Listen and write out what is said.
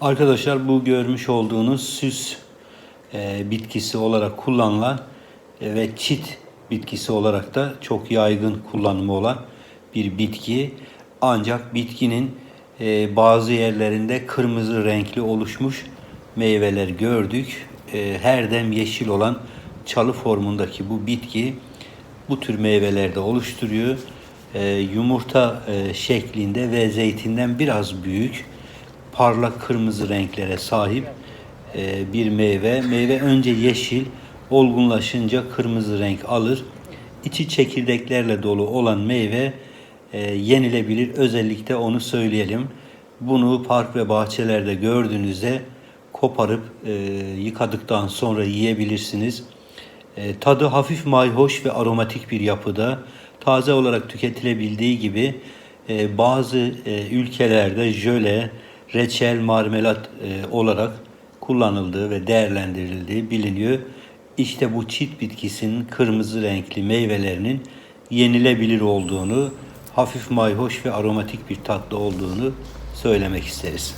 Arkadaşlar bu görmüş olduğunuz süs e, bitkisi olarak kullanılan e, ve çit bitkisi olarak da çok yaygın kullanımı olan bir bitki. Ancak bitkinin e, bazı yerlerinde kırmızı renkli oluşmuş meyveler gördük. E, her dem yeşil olan çalı formundaki bu bitki bu tür meyvelerde oluşturuyor. E, yumurta e, şeklinde ve zeytinden biraz büyük parlak kırmızı renklere sahip e, bir meyve. Meyve önce yeşil, olgunlaşınca kırmızı renk alır. İçi çekirdeklerle dolu olan meyve e, yenilebilir. Özellikle onu söyleyelim. Bunu park ve bahçelerde gördüğünüzde koparıp e, yıkadıktan sonra yiyebilirsiniz. E, tadı hafif mayhoş ve aromatik bir yapıda. Taze olarak tüketilebildiği gibi e, bazı e, ülkelerde jöle, reçel, marmelat e, olarak kullanıldığı ve değerlendirildiği biliniyor. İşte bu çit bitkisinin kırmızı renkli meyvelerinin yenilebilir olduğunu, hafif mayhoş ve aromatik bir tatlı olduğunu söylemek isteriz.